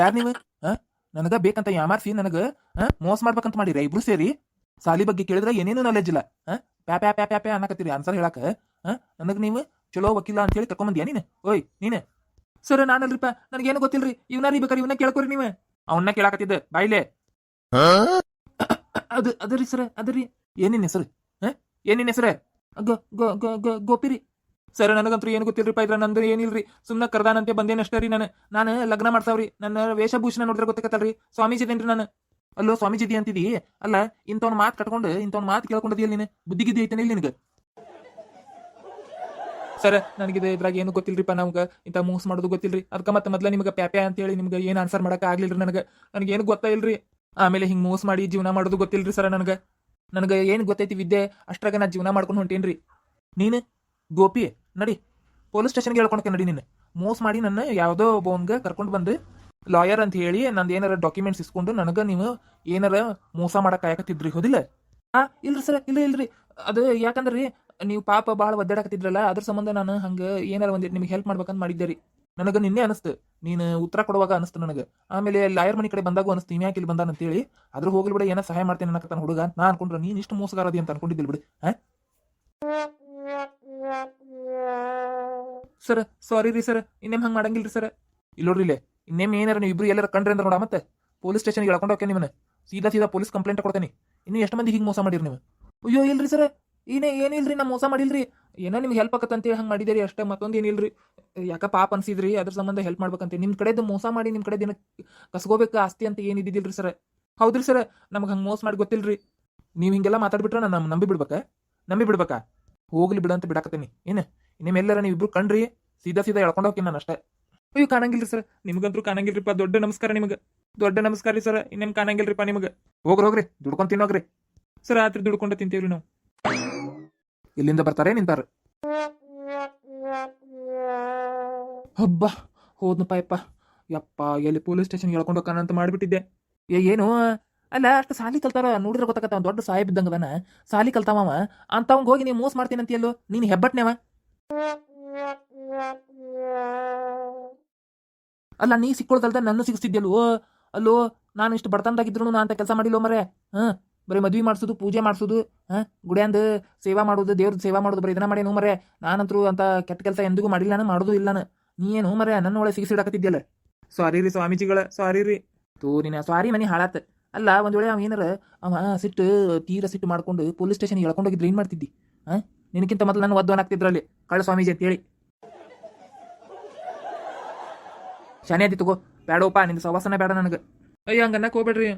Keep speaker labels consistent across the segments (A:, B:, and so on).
A: ಯಾರ್ ನೀವು? ನನಗ ಬೇಕಂತ ಯಾಮಾರ್ಸಿ ನನಗ ಮೋಸ ಮಾಡ್ಬೇಕಂತ ಮಾಡಿರ ಇಬ್ರು ಸೇರಿ? ಸಾಲಿ ಬಗ್ಗೆ ಕೇಳಿದ್ರೆ ಏನೇನು ನಾಲೆಜ್ ಇಲ್ಲ. ಪ್ಯಾ ಪ್ಯಾ ಪ್ಯಾ ಪ್ಯಾ ಪ್ಯಾ ಅನ್ನಕತ್ತೀರಿ ಆನ್ಸರ್ ಹೇಳಕ. ನನಗೆ ನೀವು ಚಲೋ ವಕೀಲ ಅಂತ ಹೇಳಿ ಕರ್ಕೊಂಬಂದ್ಯಾ ನೀನು? ಓಯ್, ನೀನೆ? ಸರ್, ನಾನಲ್ರಿಪ್ಪ, ನನಗೇನು ಗೊತ್ತಿಲ್ರಿ? ಇವನ ರೀ ಬೇಕಾರೆ ಇವನ್ನ ಕೇಳ್ಕೊರಿ ನೀವು. ಅವನ್ನ ಕೇಳಾಕತ್ತಿದ್ದ, ಬಾಯ್ಲೆ. ಅದು, ಅದರಿ ಸರ್, ಅದರಿ. ಏನೇನು ಹೆಸರು? ಏನೇನು ಹೆಸರು? ಗೋಪಿರಿ. ಸರ್, ನನಗಂತೂ ಏನು ಗೊತ್ತಿಲ್ರಿಪ್ಪ ಇದ್ರ ನಂದು ಏನಿಲ್ರಿ? ಸುಮ್ಮನೆ ಕರ್ದಾನಂತೆ ಬಂದೇನಷ್ಟೇ ರೀ ನಾನು. ನಾನು ಲಗ್ನ ಮಾಡ್ತಾವ್ರಿ ನನ್ನ ವೇಷಭೂಷಣ ನೋಡಿದ್ರೆ ಸ್ವಾಮೀಜಿ ಇದೇನ್ರಿ ನಾನು? ಅಲ್ಲೋ ಸ್ವಾಮೀಜಿ ಇದಿ ಅಂತಿದಿ? ಅಲ್ಲ, ಇಂಥವ್ನ ಮಾತು ಕಟ್ಕೊಂಡು, ಇಂಥವ್ನ ಮಾತು ಕೇಳ್ಕೊಂಡಿದ್ದೀಯ ನೀನು? ಬುದ್ಧಿಗಿದ್ದಿ ಐತೇನೆ ಇಲ್ಲಿ ನಿನಗೆ? ಸರ್, ನನಗಿದ ಇದ್ರಾಗ ಏನು ಗೊತ್ತಿಲ್ರಿಪ್ಪ ನಮ್ಗೆ? ಇಂಥ ಮೂಸ್ ಮಾಡೋದು ಗೊತ್ತಿಲ್ರಿ? ಅದಕ್ಕೆ ಮತ್ತೆ ಮೊದ್ಲ ನಿಮಗೆ ಪ್ಯಾಪ್ಯಾ ಅಂತೇಳಿ ನಿಮ್ಗೆ ಏನು ಆನ್ಸರ್ ಮಾಡಕ್ಕೆ ಆಗ್ಲಿಲ್ರಿ ನನಗೆ? ನನಗೇನು ಗೊತ್ತಾ ಇಲ್ರಿ? ಆಮೇಲೆ ಹಿಂಗೆ ಮೂಸ್ ಮಾಡಿ ಜೀವನ ಮಾಡೋದು ಗೊತ್ತಿಲ್ರಿ ಸರ್ ನನಗೆ? ನನಗೆ ಏನು ಗೊತ್ತೈತಿ ವಿದ್ಯೆ? ಅಷ್ಟ್ರಾಗ ನಾ ಜೀವನ ಮಾಡ್ಕೊಂಡು ಹೊಂಟೇನ್ರಿ. ನೀನು? ಗೋಪಿ, ನಡಿ. ಪೊಲೀಸ್ ಸ್ಟೇಷನ್ಗೆ ಹೇಳ್ಕೊಂಡಕ್ಕೆ ನಡಿ ನೀನು. ಮೋಸ ಮಾಡಿ ನನ್ನ ಯಾವುದೋ ಒಬ್ಬವನ್ಗೆ ಕರ್ಕೊಂಡು ಬಂದು ಲಾಯರ್ ಅಂತ ಹೇಳಿ ನಂದು ಏನಾರ ಡಾಕ್ಯುಮೆಂಟ್ಸ್ ಇಸ್ಕೊಂಡು ನನಗೆ ನೀವು ಏನಾರ ಮೋಸ ಮಾಡಕ್ಕೆ ಕಾಯಕತ್ತಿದ್ರಿ, ಹೋದಿಲ್ಲ? ಹಾ ಇಲ್ರಿ ಸರ್, ಇಲ್ಲ, ಇಲ್ರಿ. ಅದು ಯಾಕಂದ್ರೆ, ನೀವು ಪಾಪ ಭಾಳ ಒದ್ದಾಡಕತ್ತಿದ್ರಲ್ಲ, ಅದ್ರ ಸಂಬಂಧ ನಾನು ಹಂಗೆ ಏನಾರ ಒಂದು ನಿಮಗೆ ಹೆಲ್ಪ್ ಮಾಡ್ಬೇಕಂತ ಮಾಡಿದ್ದೆ ರೀ. ನನಗೆ ನಿನ್ನೆ ಅನಿಸ್ತು. ನೀನು ಉತ್ತರ ಕೊಡುವಾಗ ಅನಿಸ್ತು ನನಗೆ. ಆಮೇಲೆ ಲಾಯರ್ ಮನೆ ಕಡೆ ಬಂದಾಗ ಅನಿಸ್ತು ನೀವು ಯಾಕೆ ಇಲ್ಲಿ ಬಂದಾನ ಅಂತೇಳಿ. ಅದ್ರ ಹೋಗ್ಲಿ ಬಿಡ, ಏನೋ ಸಹಾಯ ಮಾಡ್ತೇನೆ ಅನ್ನಕತ್ತಾನ ಹುಡುಗ ನಾ ಅನ್ಕೊಂಡ್ರೆ, ನೀನು ಇಷ್ಟು ಮೋಸಗಾರದಿ ಅಂತ ಅನ್ಕೊಂಡಿದ್ದಿಲ್ಲ ಬಿಡು ಹಾ ಸರ್ ಸಾರಿ ರೀ ಸರ್ ಇನ್ನೇಮ್ ಹಂಗೆ ಮಾಡಂಗಿಲ್ರಿ ಸರ್? ಇಲ್ಲ ನೋಡ್ರಿ ಇಲ್ಲೇ ಇನ್ನೇಮ್ ಏನಾರ ನೀವು ಇಬ್ರು ಎಲ್ಲಾರ ಕಂಡ್ರಿ ಅಂದ್ರೆ ನೋಡ ಮತ್ತೆ. ಪೊಲೀಸ್ ಸ್ಟೇಷನ್ಗೆ ಹೇಳ್ಕೊಂಡು ಹೋಗ್ತೇನೆ ನಿಮ್ಮನ್ನ ಸೀದಾ ಸೀದಾ ಪೊಲೀಸ್ ಕಂಪ್ಲೇಂಟ್ ಕೊಡ್ತೇನೆ. ಇನ್ನು ಎಷ್ಟು ಮಂದಿ ಹಿಂಗೆ ಮೋಸ ಮಾಡಿರಿ ನೀವು? ಅಯ್ಯೋ, ಇಲ್ರಿ ಸರ್, ಏನೇ ಏನಿಲ್ರಿ ನಾ ಮೋಸ ಮಾಡಿಲ್ರಿ? ಏನೋ ನಿಮ್ಗೆ ಹೆಲ್ಪ್ ಆಕತ್ತಂತೇಳಿ ಹಂಗೆ ಮಾಡಿದಿರಿ ಅಷ್ಟೇ, ಮತ್ತೊಂದು ಏನಿಲ್ರಿ ಯಾಕೆ ಪಾಪ ಅನ್ಸಿದ್ರಿ, ಅದ್ರ ಸಂಬಂಧ ಹೆಲ್ಪ್ ಮಾಡ್ಬೇಕಂತ. ನಿಮ್ಮ ಕಡೆದು ಮೋಸ ಮಾಡಿ ನಿಮ್ಮ ಕಡೆ ದಿನ ಕಸ್ಕೋಬೇಕು ಆಸ್ತಿ ಅಂತ ಏನು ಇದ್ದಿದ್ದಿಲ್ರಿ ಸರ್? ಹೌದ್ರಿ ಸರ್, ನಮ್ಗೆ ಹಂಗೆ ಮೋಸ ಮಾಡಿ ಗೊತ್ತಿಲ್ರಿ. ನೀವು ಹಿಂಗೆಲ್ಲ ಮಾತಾಡ್ಬಿಟ್ರೆ ನಾನು ನಂಬಿ ಬಿಡ್ಬೇಕಾ ನಂಬಿ ಬಿಡ್ಬೇಕಾ ಹೋಗ್ಲಿ ಬಿಡು ಅಂತ ಬಿಡಾಕತ್ತೀನಿ. ಏನು? ನಿಮ್ಮೆಲ್ಲರ ನೀವು ಇಬ್ರು ಕಂಡ್ರಿ ಸೀದಾ ಸೀದಾ ಎಳ್ಕೊಂಡು ಹೋಗಿ ನಾನು ಅಷ್ಟೇ ಅಯ್ಯೋ, ಕಾಣಂಗಿಲ್ರಿ ಸರ್ ನಿಮ್ಗಂತೂ ಕಾಣಂಗಿಲ್ರಿಪ್ಪ, ದೊಡ್ಡ ನಮಸ್ಕಾರ ನಿಮಗೆ. ದೊಡ್ಡ ನಮಸ್ಕಾರ ರೀ ಸರ್ ಇನ್ನೇನು ಕಾಣಂಗಿಲ್ರಿಪ್ಪ ನಿಮಗೆ. ಹೋಗ್ರಿ ಹೋಗ್ರಿ. ದುಡ್ಕೊಂಡು ತಿನ್ನೋಗ್ರಿ. ಸರ್ ರಾತ್ರಿ ದುಡ್ಕೊಂಡು ತಿಂತೀವ್ರಿ ನಾವು. ಇಲ್ಲಿಂದ ಬರ್ತಾರೆ, ನಿಂತಾರ. ಹಬ್ಬ ಹೋದ್ನಪ್ಪ ಯಪ್ಪ ಯಪ್ಪ, ಎಲ್ಲಿ ಪೊಲೀಸ್ ಸ್ಟೇಷನ್ ಹೇಳ್ಕೊಂಡು ಹೋಗೋಣ ಅಂತ ಮಾಡಿಬಿಟ್ಟಿದ್ದೆ. ಏ, ಏನು? ಅಲ್ಲ, ಅಷ್ಟು ಸಾಲಿ ಕಲ್ತಾರ, ನೋಡಿದ್ರೆ ಗೊತ್ತಾಗತ್ತ ದೊಡ್ಡ ಸಾಹೇಬ್ ಇದ್ದಂಗದಾನ. ಸಾಲಿ ಕಲ್ತಾವ ಅಂತ ಹೋಗಿ ನೀವು ಮೋಸ ಮಾಡ್ತೀನಿ ಅಂತೀಯಲ್ಲೋ ನೀನು ಹೆಬ್ಬಟ್ನೇವ ಅಲ್ಲ, ನೀ ಸಿಕ್ಕೊಳ್ದಲ್ದ ನನ್ನ ಸಿಗಿಸ್ತಿದ್ಯಲ್ಲೋ? ಅಲ್ಲೋ, ನಾನು ಇಷ್ಟು ಬಡತನದಾಗಿದ್ರು ನಾ ಅಂತ ಕೆಲಸ ಮಾಡಿಲ್ಲೋ ಮರೆ ಹಾಂ, ಬರೀ ಮದ್ವಿ ಮಾಡಿಸೋದು, ಪೂಜೆ ಮಾಡಿಸೋದು, ಹಾಂ, ಗುಡಿಯಂದು ಸೇವಾ ಮಾಡೋದು ದೇವ್ರದ್ದು ಸೇವಾ ಮಾಡೋದು, ಬರೀ ಇದನ್ನ ಮಾಡೇನು ಮರೆ ನಾನಂತರೂ ಅಂತ ಕೆಟ್ಟ ಕೆಲಸ ಎಂದಿಗೂ ಮಾಡಿಲ್ಲ ನಾನು, ಮಾಡೋದು ಇಲ್ಲ ನಾನು. ನೀ ಏನು ಮರೆ ನನ್ನ ಒಳಗೆ ಸಿಗಿಸಿಡಕತ್ತಿದ್ಯಲ್ಲ ಸಾರಿ ರೀ ಸ್ವಾಮೀಜಿಗಳ ಸಾರಿ ರೀ. ತೋ ನಿನ್ನ ಸಾರಿ ಮನೆ ಹಾಳಾತ. ಅಲ್ಲ, ಒಂದು ವೇಳೆ ಅವ ಏನಾರ ಅವ ಸಿಟ್ಟು, ತೀರ ಸಿಟ್ಟು ಮಾಡ್ಕೊಂಡು ಪೊಲೀಸ್ ಸ್ಟೇಷನ್ ಎಳ್ಕೊಂಡೋಗಿದ್ರೆ ಏನು ಮಾಡ್ತಿದ್ದಿ? ಹಾಂ? ನಿನಕ್ಕಿಂತ ಮೊದಲು ನನ್ನ ಒದ್ದವನ್ ಆಗ್ತಿದ್ರಲ್ಲಿ ಕಳ್ಳ ಸ್ವಾಮೀಜಿ ಅಂತೇಳಿ ಶನಿ ಆದಿ ತಗೋ ಬೇಡವಪ್ಪ ನಿನ್ನ ಸವಾಸನ ಬೇಡ ನನಗೆ. ಅಯ್ಯ ಹಂಗನ್ನ ಹೋಗ್ಬೇಡ್ರಿ.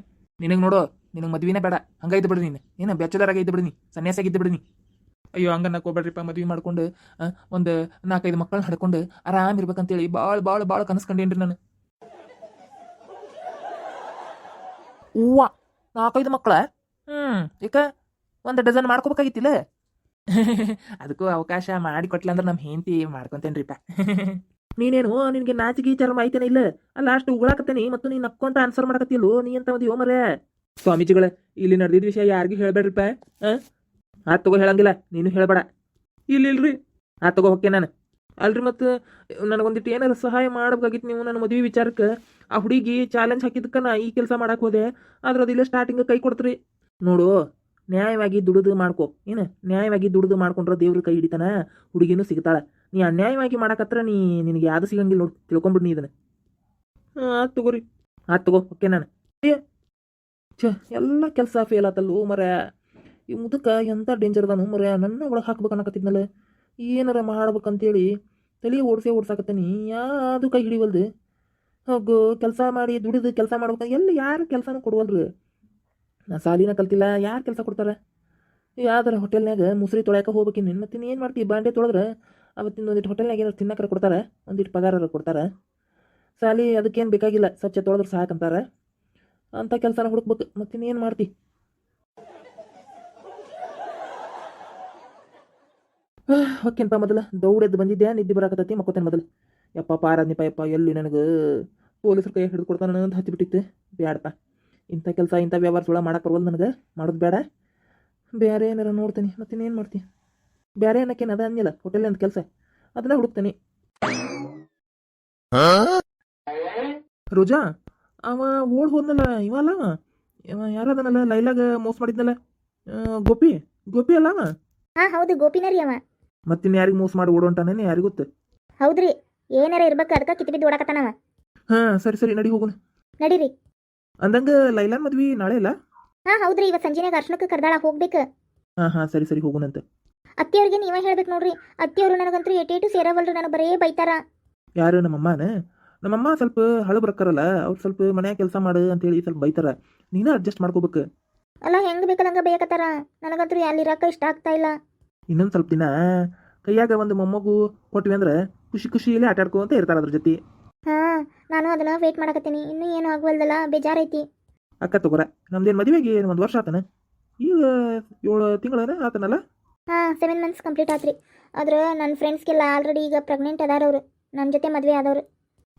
A: ನಿನಗೆ ನೋಡು, ನಿನಗೆ ಮದ್ವಿನೇ ಬೇಡ. ಹಂಗೈದು ಬಿಡ್ರಿ ನೀನು. ಏನು ಬ್ಯಾಚುಲರ್ ಬಿಡಿನಿ ಸನ್ಯಾಸ ಸನ್ಯಾಸಾಗಿದ್ದು ಬಿಡಿನಿ ಅಯ್ಯೋ ಹಂಗನ್ನ ಹೋಗ್ಬೇಡ್ರಿಪ್ಪ. ಮದ್ವೆ ಮಾಡ್ಕೊಂಡು ಒಂದು ನಾಲ್ಕೈದು ಮಕ್ಕಳನ್ನ ಹಡ್ಕೊಂಡು ಆರಾಮ್ ಇರ್ಬೇಕಂತೇಳಿ ಭಾಳ ಭಾಳ ಭಾಳ ಕನಸ್ಕೊಂಡೇನ್ರಿ ನಾನು. ಹೂವ. ನಾಲ್ಕೈದು ಮಕ್ಕಳ? ಹ್ಮ್. ಈಗ ಒಂದು ಡಜನ್ ಮಾಡ್ಕೋಬೇಕಾಗಿತ್ತಿಲ್ಲ? ಅದಕ್ಕೂ ಅವಕಾಶ ಮಾಡಿ ಕೊಟ್ಲ ಅಂದ್ರೆ ನಮ್ಮ ಹೆಂಡತಿ ಮಾಡ್ಕೊಂತೇನ್ರಿಪ್ಪ ನೀನೇನು, ನಿನಗೆ ನಾಚಿಗೆ ಚರ್ಮ ಐತೇನೆ ಇಲ್ಲ? ಅಲ್ಲ, ಅಷ್ಟು ಉಗುಳಾಕತ್ತೇನಿ ಮತ್ತು ನೀನು ನಕ್ಕೊಂತ ಆನ್ಸರ್ ಮಾಡಕತ್ತಿಲ್ಲೋ ನೀ ಅಂತ ಮದಿ ಮರೆ ಸ್ವಾಮೀಜಿಗಳ, ಇಲ್ಲಿ ನಡೆದಿದ್ದ ವಿಷಯ ಯಾರಿಗೂ ಹೇಳ್ಬೇಡ್ರಿಪ್ಪ, ಆ? ತಗೋ ಹೇಳಂಗಿಲ್ಲ, ನೀನು ಹೇಳ್ಬೇಡ. ಇಲ್ಲ, ಇಲ್ರಿ ಆ ತಗೋ ಹೊಕ್ಕೆ ನಾನು. ಅಲ್ರಿ, ಮತ್ತು ನನಗೊಂದಿಟ್ಟು ಏನಾರ ಸಹಾಯ ಮಾಡ್ಬೇಕಾಗಿತ್ತು ನೀವು ನನ್ನ ಮದುವೆ ವಿಚಾರಕ್ಕೆ? ಆ ಹುಡುಗಿ ಚಾಲೆಂಜ್ ಹಾಕಿದ್ದಕ್ಕೆ ನಾ ಈ ಕೆಲಸ ಮಾಡಕ್ಕೆ ಹೋದೆ, ಆದ್ರೆ ಅದಿಲ್ಲ ಸ್ಟಾರ್ಟಿಂಗ್ ಕೈ ಕೊಡ್ತ್ರಿ. ನೋಡು ನ್ಯಾಯವಾಗಿ ದುಡಿದು ಮಾಡ್ಕೊ. ಏನು? ನ್ಯಾಯವಾಗಿ ದುಡಿದು ಮಾಡ್ಕೊಂಡ್ರೆ ದೇವ್ರ ಕೈ ಹಿಡಿತಾನ, ಹುಡುಗಿನೂ ಸಿಗ್ತಾಳೆ. ನೀ ಅನ್ಯಾಯವಾಗಿ ಮಾಡಕತ್ರ ನೀ ನಿನಗೆ ಯಾವುದು ಸಿಗಂಗಿಲ್ಲ ನೋಡಿ, ತಿಳ್ಕೊಂಬಿಡ್ ನೀ ಇದನ್ನ. ಆತ್ ತಗೋರಿ. ಆತ್ ತಗೋ, ಓಕೆ ನಾನು. ಛ, ಎಲ್ಲ ಕೆಲಸ ಫೇಲ್ ಆತಲ್ಲೋ ಮರ ಈ ಮುದುಕ ಎಂಥ ಡೇಂಜರ್ ಅದಾನು ಮರ ನನ್ನ ಒಳಗೆ ಹಾಕ್ಬೇಕು ಅನ್ನಕತ್ತಿದ್ನಲ್ಲ ಏನಾರ ಮಾಡ್ಬೇಕಂತೇಳಿ ತಲೆ ಓಡಿಸೇ ಓಡ್ಸಾಕತ್ತೀನಿ. ಯಾವುದು ಕೈ ಹಿಡಿವಲ್ದು? ಹೋಗು, ಕೆಲಸ ಮಾಡಿ ದುಡಿದು ಕೆಲಸ ಮಾಡ್ಬೇಕು. ಎಲ್ಲಿ ಯಾರು ಕೆಲಸನೂ ಕೊಡುವಲ್ರಿ? ನಾ ಸಾಲಿನ ಕಲ್ತಿಲ್ಲ, ಯಾರು ಕೆಲಸ ಕೊಡ್ತಾರೆ? ಯಾವ್ದಾರ ಹೋಟೆಲ್ನಾಗ ಮುಸ್ರಿ ತೊಳ್ಯಾಕ ಹೋಗ್ಬೇಕಿನ್ ನೀನು ಮತ್ತೆ ಏನು ಮಾಡ್ತೀವಿ ಬಾಂಡೆ ತೊಳೆದ್ರೆ ಅವತ್ತಿನ ಒಂದಿಟ್ಟು ಹೋಟೆಲ್ನಾಗ ಏನಾರು ತಿನ್ನಕ್ಕಾರ ಕೊಡ್ತಾರೆ? ಒಂದಿಟ್ಟು ಪಗಾರ ಕೊಡ್ತಾರೆ? ಸಾಲಿ ಅದಕ್ಕೇನು ಬೇಕಾಗಿಲ್ಲ ಸ್ವಚ್ಛ ತೊಳೆದ್ರೆ ಸಾಕಂತಾರೆ? ಅಂಥ ಕೆಲಸನ ಹುಡುಕ್ಬೇಕು ಮತ್ತಿನ್ನೇನು ಮಾಡ್ತಿ? ಓಕೆನಪ್ಪ ಮೊದಲು? ದೌಡೆದ್ದು ಬಂದಿದ್ದೆ ನಿದ್ದೆ ಬರಾಕತ್ತೈತಿ? ಮಕ್ಕೋತೇನೆ ಮೊದಲು? ಯಪ್ಪ ಪಾರಾದ್ನಿಪ್ಪ, ಯಪ್ಪ ಎಲ್ಲಿ ನನಗೆ? ಪೊಲೀಸರು ಕೈ ಹಿಡಿದು ಕೊಡ್ತಾನೆ ಅಂತ ಹತ್ತಿಬಿಟ್ಟಿತ್ತು ಬ್ಯಾಡಪ್ಪ. ಇಂಥ ಕೆಲಸ ಇಂಥ ವ್ಯವಹಾರ ಸುಳ ಮಾಡಕ್ಕೆ ಬರ್ಬೋದು ನನಗೆ? ಮಾಡೋದು ಬೇಡ. ಬೇರೆ ಏನಾರ ನೋಡ್ತೀನಿ ಮತ್ತಿನ್ನೇನು ಮಾಡ್ತೀನಿ ಬೇರೆ ಏನಕ್ಕೇನು ಅದ ಅಂದಿಲ್ಲ ಹೋಟೆಲ್ ಅಂತ ಕೆಲಸ. ಅದನ್ನ ಹುಡುಕ್ತೀನಿ. ರೋಜಾ ಅವ ಓಡ್ ಹೋದ್ನಲ್ಲ ಇವಲ್ಲ ಯಾರ ಇವ ಯಾರದನಲ್ಲ ಲೈಲಾಗ ಮೋಸ ಮಾಡಿದ್ನಲ್ಲ? ಗೋಪಿ? ಗೋಪಿ ಅಲ್ಲ ಅವ?
B: ಹಾ ಹೌದು ಗೋಪಿನ ರೀ ಅವ.
A: ಮತ್ತಿನ್ ಯಾರಿಗೆ ಮೋಸ ಮಾಡಿ ಓಡೋಂಟಾನೇನೆ ಯಾರಿಗೂ ಗೊತ್ತು?
B: ಹೌದ್ರಿ ಏನಾರ ಇರ್ಬೇಕು ಅದಕ್ಕೆ ಕಿತ್ತು ಬಿದ್ದು ಓಡಕತ್ತಾನವ
A: ಹಾ ಸರಿ ಸರಿ ನಡಿ ಹೋಗೋಣ
B: ನಡೀರಿ.
A: ಅಂದಂಗ ಲೈಲಾನ್ ಮದ್ವಿ ನಾಳೆ ಅಲ್ಲ?
B: ಹಾ ಹೌದ್ರಿ ಇವತ್ತು ಸಂಜೆನಾಗ ಅರ್ಶನಕ್ಕೆ ಕರ್ದಾಳ ಹೋಗ್ಬೇಕು.
A: ಹಾ ಹಾ ಸರಿ ಸರಿ ಹೋಗೋಣಂತೆ
B: ಅತ್ತಿಯವ್ರಿಗೆ ನೀವೇ ಹೇಳ್ಬೇಕು ನೋಡ್ರಿ. ಅತ್ತಿಯವರು ನನಗಂತೂ ಏಟೇಟು ಸೇರವಲ್ರಿ ನನಗೆ ಬರೇ ಬೈತಾರ.
A: ಯಾರು ನಮ್ಮಮ್ಮನ? ನಮ್ಮಮ್ಮ ಸ್ವಲ್ಪ ಹಳು ಬರಕ್ಕಾರಲ್ಲ ಅವ್ರು ಸ್ವಲ್ಪ ಮನ್ಯಾಗ ಕೆಲಸ ಮಾಡು ಅಂತೇಳಿ ಸ್ವಲ್ಪ ಬೈತಾರ. ನೀನ ಅಡ್ಜಸ್ಟ್ ಮಾಡ್ಕೋಬೇಕು.
B: ಅಲ್ಲ ಹೆಂಗ್ ಬೇಕಾದಂಗ ಬೇಕತ್ತಾರ? ನನಗಂತೂ ಅಲ್ಲಿ ಇರಾಕ ಇಷ್ಟ ಆಗ್ತಾ ಇಲ್ಲ.
A: ಇನ್ನೊಂದು ಸ್ವಲ್ಪ ದಿನ ಕೈಯಾಗ ಒಂದು ಮೊಮ್ಮಗು ಕೊಟ್ವಿ ಅಂದ್ರೆ ಖುಷಿ ಖುಷಿಯಲ್ಲಿ ಆಟ ಆಡ್ಕೊಂತ ಇರ್ತಾರ ಅದ್ರ ಜೊತೆ.
B: ಹಾ ನಾನು ಅದನ್ನ ವೇಟ್ ಮಾಡಕತ್ತೀನಿ. ಇನ್ನೂ ಏನು ಆಗ್ವಲ್ದಲ್ಲ ಬೇಜಾರೈತಿ.
A: ಅಕ್ಕ ತಗೋರ ನಮ್ದೇನ್ ಮದುವೆಗೆ ಒಂದು ವರ್ಷ ಆತನ? ಈಗ ಏಳು ತಿಂಗಳನ ಆತನಲ್ಲ?
B: ಹಾ ಸೆವೆನ್ ಮಂತ್ಸ್ ಕಂಪ್ಲೀಟ್ ಆತ್ರಿ. ಆದ್ರೆ ನನ್ನ ಫ್ರೆಂಡ್ಸ್ಗೆಲ್ಲ ಆಲ್ರೆಡಿ ಈಗ ಪ್ರೆಗ್ನೆಂಟ್ ಅದಾರ ಅವರು. ನನ್ನ ಜೊತೆ ಮದುವೆ ಆದವ್ರು.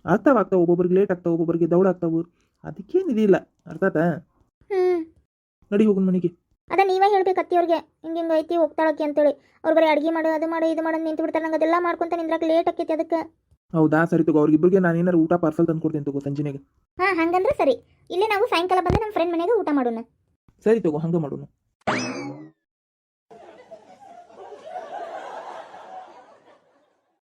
A: ಆಗ್ತಾವ ಆಗ್ತಾವ ಒಬ್ಬೊಬ್ರಿಗೆ ಲೇಟ್ ಆಗ್ತಾವ ಒಬ್ಬೊಬ್ಬರಿಗೆ ದೌಡ್ ಆಗ್ತಾವು. ಅದಕ್ಕೇನು ಇದಿಲ್ಲ ಅರ್ಥಾತ
B: ಹ್ಮ್.
A: ನಡಿ ಹೋಗೋಣ ಮನೆಗೆ.
B: ಅದ ನೀವೇ ಹೇಳ್ಬೇಕು ಅತ್ತಿಯವ್ರಿಗೆ ಹಿಂಗೆ ಹಿಂಗೆ ಐತಿ ಹೋಗ್ತಾಳಕ್ಕೆ ಅಂತೇಳಿ. ಅವ್ರು ಬರೀ ಅಡುಗೆ ಮಾಡು ಅದು ಮಾಡು ಇದು ಮಾಡು ನಿಂತು ಬಿಡ್ತಾರೆ ನಂಗೆ ಅದೆಲ್ಲ ಮಾಡ್ಕೊಂತ ನಿಂದ್ರಕ್ಕೆ ಲೇಟ್ ಆಕೈತಿ ಅದಕ್ಕೆ.
A: ಹೌದಾ? ಸರಿ ತಗೋ ಅವ್ರಿಗಿಬ್ಬರಿಗೆ ನಾನು ಏನಾರು ಊಟ ಪಾರ್ಸಲ್ ತಂದು ಕೊಡ್ತೀನಿ ತಗೋ ಸಂಜೆನೆಗೆ.
B: ಹಾ ಹಂಗಂದ್ರೆ ಸರಿ. ಇಲ್ಲೇ ನಾವು ಸಾಯಂಕಾಲ ಬಂದು ನಮ್ಮ ಫ್ರೆಂಡ್ ಮನೆಗೆ ಊಟ ಮಾಡೋಣ.
A: ಸರಿ ತಗೋ ಹಂಗೆ ಮಾಡೋಣ.